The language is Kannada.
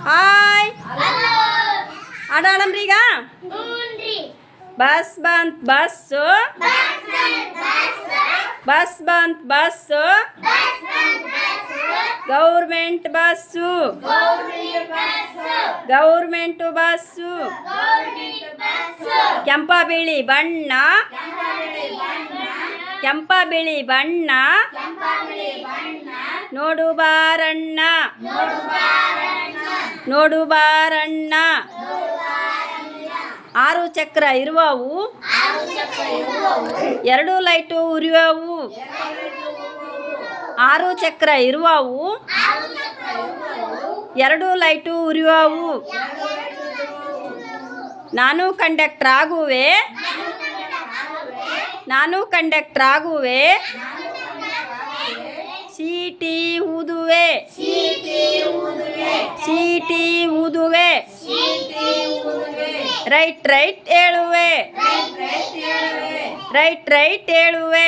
ಹಾಯ್ ಆಡಾಡಮ್ರಿ ಈಗ ಹ್ಞೂನ್ರಿ ಬಸ್ ಬಂತ್ ಬಸ್ಸು ಬಸ್ ಬಂತ್ bus government bus government bus ಕೆಂಪ ಬಿಳಿ ಬಣ್ಣ ಕೆಂಪ ಬಿಳಿ ಬಣ್ಣ ನೋಡು ಬಾರಣ್ಣ ನೋಡು ಬಾರಣ್ಣ ಆರು ಚಕ್ರ ಇರುವವು. ಎರಡು ಲೈಟು ಉರಿಯುವವು. ಆರು ಚಕ್ರ ಇರುವವು. ಎರಡು ಲೈಟು ಉರಿಯುವವು. ನಾನು ಕಂಡಕ್ಟರ್ ಆಗುವೆ. ನಾನು ಕಂಡಕ್ಟರ್ ಆಗುವೆ. ಸೀಟಿ ಸೀಟಿ ಊದುವೆ ರೈಟ್ ರೈಟ್ ಹೇಳುವೆ. ರೈಟ್ ರೈಟ್ ಹೇಳುವೆ.